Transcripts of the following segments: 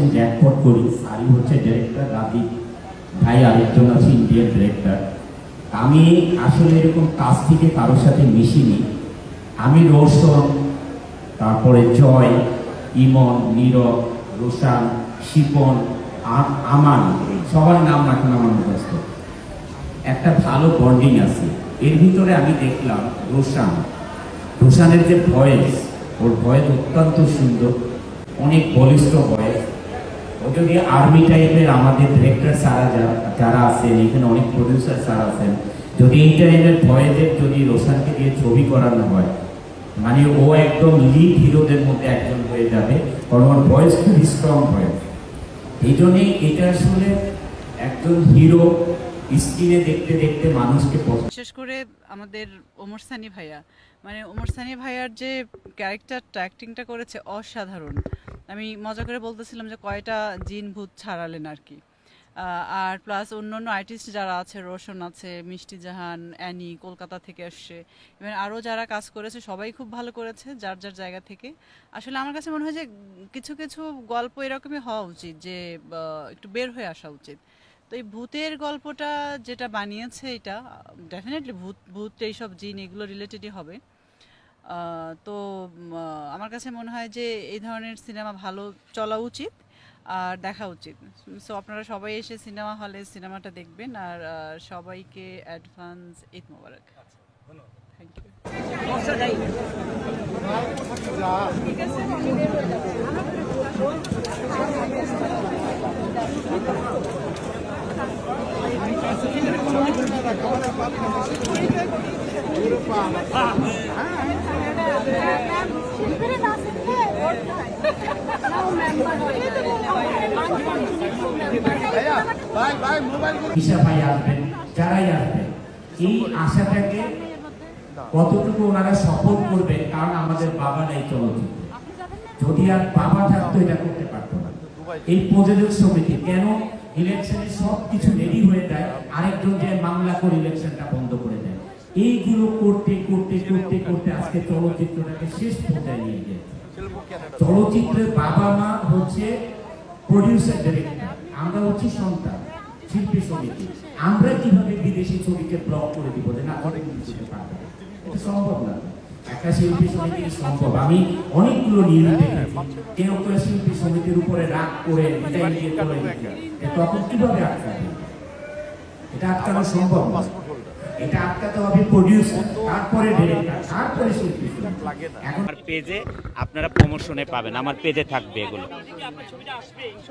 আছেন জ্যাকপট করি সারি হচ্ছে ডিরেক্টর রাবি ভাই আরেকজন আছে ইন্ডিয়ান ডিরেক্টর আমি আসলে এরকম কাজ থেকে কারোর সাথে মিশিনি। আমি রোশন, তারপরে জয়, ইমন, নীরব, রোশান, শিপন আমান সবার নাম এখন আমার মুখস্থ। একটা ভালো বন্ডিং আছে। এর ভিতরে আমি দেখলাম রোশান। রোশানের যে ভয়েস ওর ভয়েস অত্যন্ত সুন্দর, অনেক বলিষ্ঠ ও যদি আর্মি টাইপের আমাদের ডিরেক্টর সারা যারা আছেন, এখানে অনেক প্রডিউসার স্যার আছেন, যদি এই টাইপের ভয়েসের যদি রোশানকে দিয়ে ছবি করানো হয় মানে ও একদম লিড হিরোদের মধ্যে একজন হয়ে যাবে, কারণ ওর ভয়েস খুবই স্ট্রং ভয়েস এই জন্যে এটা আসলে একজন হিরো স্ক্রিনে দেখতে দেখতে মানুষকে বিশেষ করে আমাদের ওমর সানি ভাইয়া। মানে ওমর সানি ভাইয়ার যে ক্যারেক্টারটা অ্যাক্টিংটা করেছে, অসাধারণ। আমি মজা করে বলতেছিলাম যে কয়টা জিন ভূত ছাড়ালেন আর কি। আর প্লাস অন্য অন্য আর্টিস্ট যারা আছে, রোশন আছে, মিষ্টি জাহান, অ্যানি কলকাতা থেকে আসছে। ইভেন আরও যারা কাজ করেছে, সবাই খুব ভালো করেছে, যার যার জায়গা থেকে। আসলে আমার কাছে মনে হয় যে কিছু কিছু গল্প এরকমই হওয়া উচিত যে একটু বের হয়ে আসা উচিত। তো এই ভূতের গল্পটা যেটা বানিয়েছে এটা ডেফিনেটলি ভূত ভূত এইসব জিন এগুলো রিলেটেডই হবে। তো আমার কাছে মনে হয় যে এই ধরনের সিনেমা ভালো চলা উচিত আর দেখা উচিত। সো আপনারা সবাই এসে সিনেমা হলে সিনেমাটা দেখবেন আর সবাইকে অ্যাডভান্স ঈদ মোবারক। থ্যাংক ইউ ভাই আসবেন, যারাই আসবেন, এই আশাটাকে কতটুকু ওনারা সফল করবেন, কারণ আমাদের বাবা নাই চলচ্চিত্র। যদি আর বাবা থাকতো, এটা করতে পারতো না। এই প্রযোজক সমিতি, কেন ইলেকশনে সব কিছু রেডি হয়ে যায়, আরেকজন যে মামলা করে ইলেকশনটা বন্ধ করে দেয়? এইগুলো করতে করতে করতে করতে আজকে চলচ্চিত্রটাকে শেষ পর্যায়ে নিয়ে গেছে। চলচ্চিত্রের বাবা মা হচ্ছে প্রডিউসার ডিরেক্টর আমরা হচ্ছি সন্তান, শিল্পী, সমিতি। আমরা কীভাবে বিদেশি ছবিকে ব্লক করে দিব? যে না, অনেক কিছু পারবে এটা সম্ভব না। একটা শিল্পী সমিতি সম্ভব? আমি অনেকগুলো নিয়ম দেখেছি। কেউ কেউ শিল্পী সমিতির উপরে রাগ করে করে। তখন কীভাবে আটকাবে? এটা আটকানো সম্ভব না। এটা আটকাতে হবে প্রডিউসার তারপরে ডিরেক্টর তারপরে শিল্পী। এখন পেজে আপনারা প্রমোশনে পাবেন আমার পেজে থাকবে এগুলো।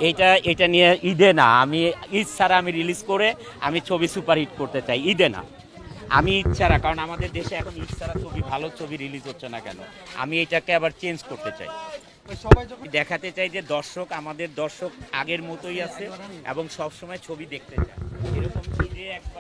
এইটা এটা নিয়ে ঈদে না আমি ঈদ ছাড়া আমি রিলিজ করে আমি ছবি সুপারহিট করতে চাই ঈদে না। আমি ঈদ ছাড়া কারণ আমাদের দেশে এখন ঈদ ছাড়া ছবি ভালো ছবি রিলিজ হচ্ছে না কেন? আমি এটাকে আবার চেঞ্জ করতে চাই। দেখাতে চাই যে দর্শক আমাদের দর্শক আগের মতোই আছে এবং সবসময় ছবি দেখতে চায়। এরকম ঈদে একবার